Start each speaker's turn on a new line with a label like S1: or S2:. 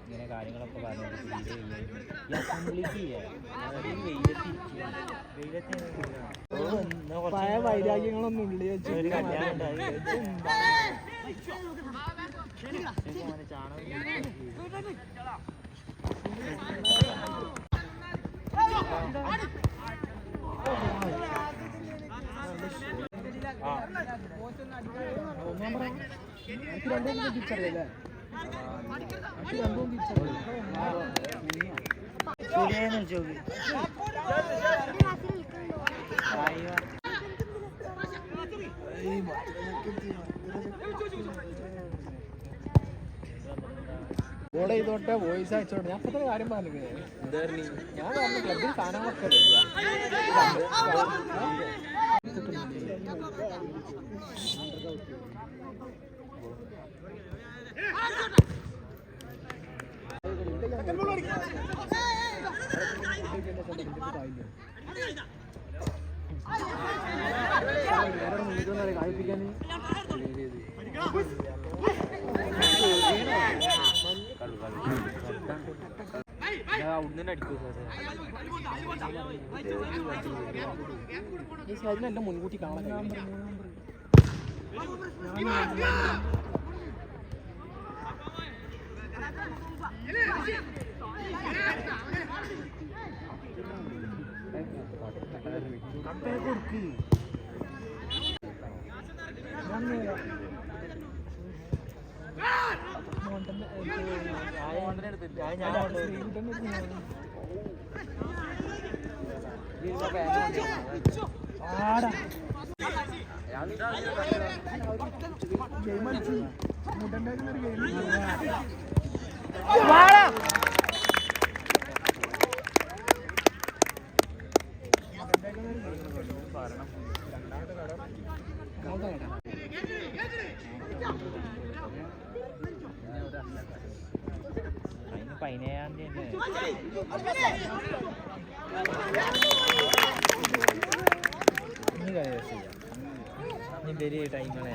S1: ഇങ്ങനെ കാര്യങ്ങളൊക്കെ പറഞ്ഞിട്ട് വെയിലത്ത്. വെയിലത്ത്
S2: പഴയ വൈരാഗ്യങ്ങളൊന്നും ഉള്ളി വെച്ച് രണ്ടും തിരിച്ചറിയല്ലേ രണ്ടും ബോർഡ് ചെയ്തോട്ടെ വോയിസ് അയച്ചോട്ടെ ഞാൻ ഇപ്പത്തെ കാര്യം പറഞ്ഞു ഞാൻ പറഞ്ഞു ക്ലബിൽ സാധനങ്ങളൊക്കെ. വേറെ ഈ സൈഡിൽ എന്റെ മുൻകൂട്ടി കാണാൻ കഴിയും.
S1: ഞാൻ
S2: ആടാ ഗെയിം മുട്ടന്റെ ഒരു ഗെയിം
S1: അതിന് പതിനേഴാം തീയതി ഇനി കളി രക്ഷയില്ല ഇനി വലിയ ടൈങ്ങളെ